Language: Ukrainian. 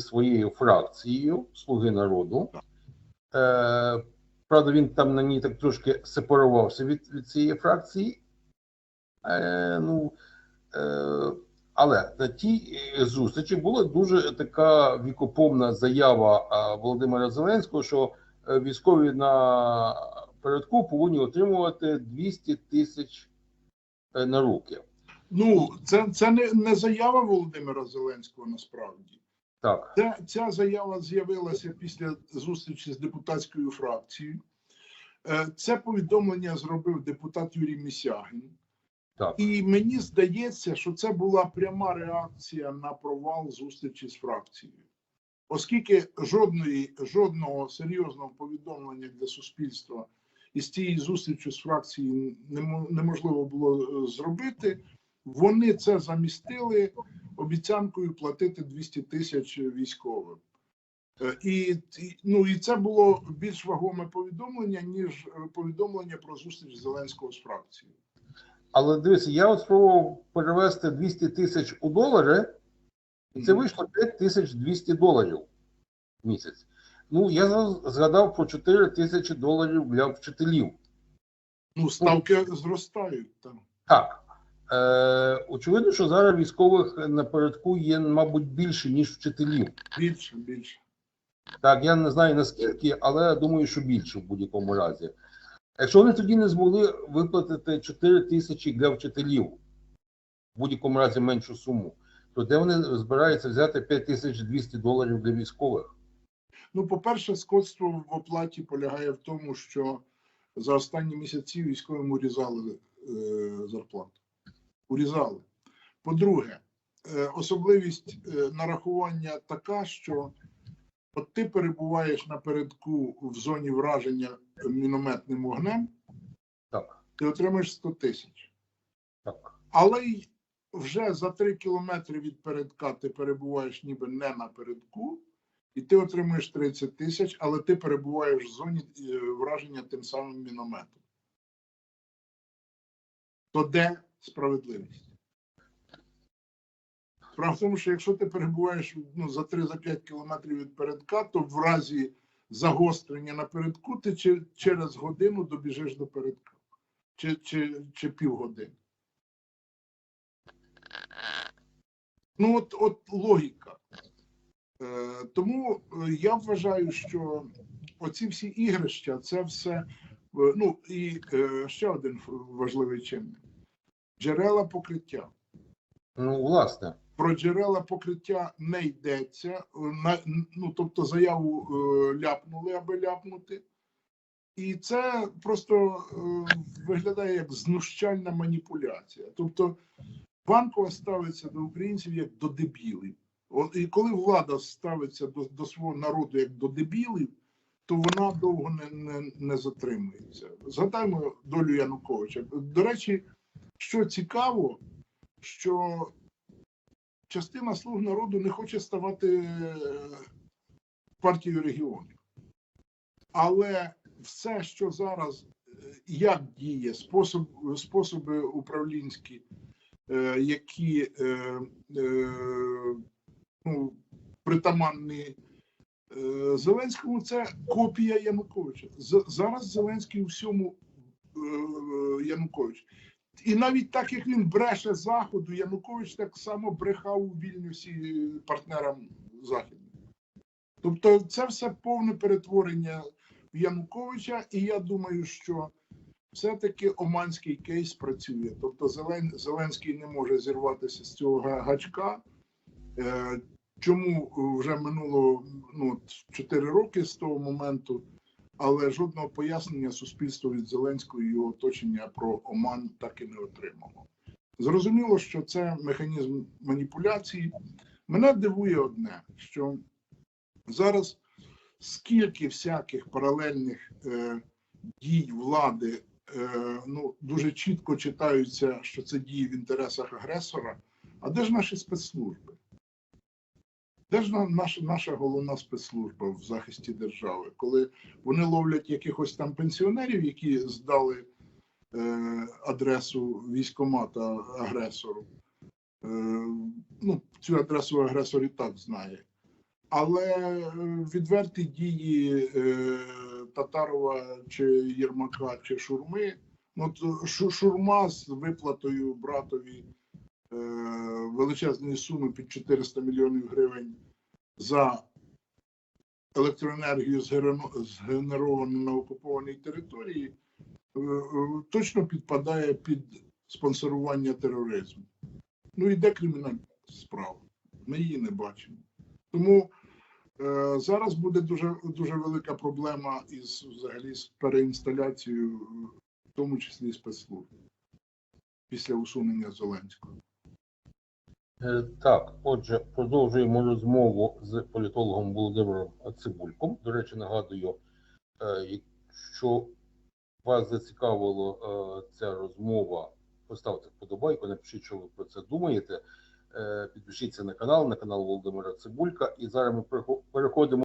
своєю фракцією Слуги народу. Е, правда, він там на ній так трошки сепарувався від, від цієї фракції. Е, ну, е, але на тій е, зустрічі була дуже така вікопомна заява е, Володимира Зеленського, що е, військові на передку повинні отримувати 200 тисяч на руки. Ну, це, це не, не заява Володимира Зеленського насправді. Так, Це, ця заява з'явилася після зустрічі з депутатською фракцією. Е, Це повідомлення зробив депутат Юрій Місягін. так. І мені здається, що це була пряма реакція на провал зустрічі з фракцією. Оскільки жодної, жодного серйозного повідомлення для суспільства із цієї зустрічі з фракцією неможливо було е, зробити, вони це замістили обіцянкою платити 200 тисяч військовим. Е, І, ну, і це було більш вагоме повідомлення, ніж е, повідомлення про зустріч Зеленського з фракцією. Але дивися, я от спробував перевести 200 тисяч у долари, і це вийшло 5200 доларів в місяць. Ну, я згадав про 4 тисячі доларів для вчителів. Ну, ставки зростають там. Так. Е, очевидно, що зараз військових напередку є, мабуть, більше, ніж вчителів. Більше, більше. Так, я не знаю наскільки, але думаю, що більше в будь-якому разі. Якщо вони тоді не змогли виплатити 4 тисячі для вчителів, в будь-якому разі меншу суму, то де вони збираються взяти 5200 доларів для військових? Ну, по-перше, скотство в оплаті полягає в тому, що за останні місяці військовим урізали е, зарплату. Урізали. По-друге, е, особливість е, нарахування така, що от ти перебуваєш напередку в зоні враження мінометним вогнем, Так, ти отримаєш 100 тисяч. так. Але й вже за 3 кілометри від передка ти перебуваєш ніби не на передку, і ти отримуєш 30 тисяч, але ти перебуваєш в зоні е, враження тим самим мінометом. То де справедливість? Справа в тому, що якщо ти перебуваєш ну, за 3-5 кілометрів від передка, то в разі загострення на передку ти через годину добіжиш до передка. Чи, чи, чи півгодини. Ну, от, от логіка. Е, тому е, я вважаю, що оці всі ігрища, це все. е, Ну і е, ще один важливий чинник: джерела покриття. Ну, власне, Про джерела покриття не йдеться. Ну, тобто заяву е, ляпнули, аби ляпнути. І це просто е, виглядає як знущальна маніпуляція. Тобто банкова ставиться до українців як до дебілів. І коли влада ставиться до, до свого народу як до дебілів, то вона довго не, не, не затримується. Згадаймо долю Януковича. До речі, що цікаво, що частина слуг народу не хоче ставати е, партією регіонів. Але все, що зараз е, як діє, способ, способи управлінські, е, які ну, притаманні Зеленському, це копія Януковича. Зараз Зеленський у всьому Янукович. І навіть так як він бреше заходу, Янукович так само брехав у Вільнюсі партнерам західним. Тобто, це все повне перетворення Януковича, і я думаю, що все-таки оманський кейс працює. Тобто, Зелен, Зеленський не може зірватися з цього гачка. Е, Чому вже минуло ну, 4 роки з того моменту, але жодного пояснення суспільство від Зеленського і його оточення про Оман так і не отримало. Зрозуміло, що це механізм маніпуляції. Мене дивує одне, що зараз скільки всяких паралельних е, дій влади е, ну, дуже чітко читаються, що це дії в інтересах агресора. А де ж наші спецслужби? Де ж наша, наша головна спецслужба в захисті держави, коли вони ловлять якихось там пенсіонерів, які здали е, адресу військомата агресору? Е, ну, цю адресу агресор і так знає. Але е, відверті дії е, Татарова чи Єрмака чи Шурми, ну, Шурма з виплатою братові величезної суми під 400 мільйонів гривень за електроенергію згенеровану на окупованій території, е, е, точно підпадає під спонсорування тероризму. Ну і де кримінальна справа? Ми її не бачимо. Тому е, зараз буде дуже, дуже велика проблема із взагалі з переінсталяцією, в тому числі спецслужб, після усунення Зеленського. Е, Так, отже, продовжуємо розмову з політологом Володимиром Цибульком. До речі, нагадую, е, якщо вас зацікавила е, ця розмова, поставте вподобайку, напишіть, що ви про це думаєте. Підпишіться на канал, на канал Володимира Цибулька. І зараз ми переходимо.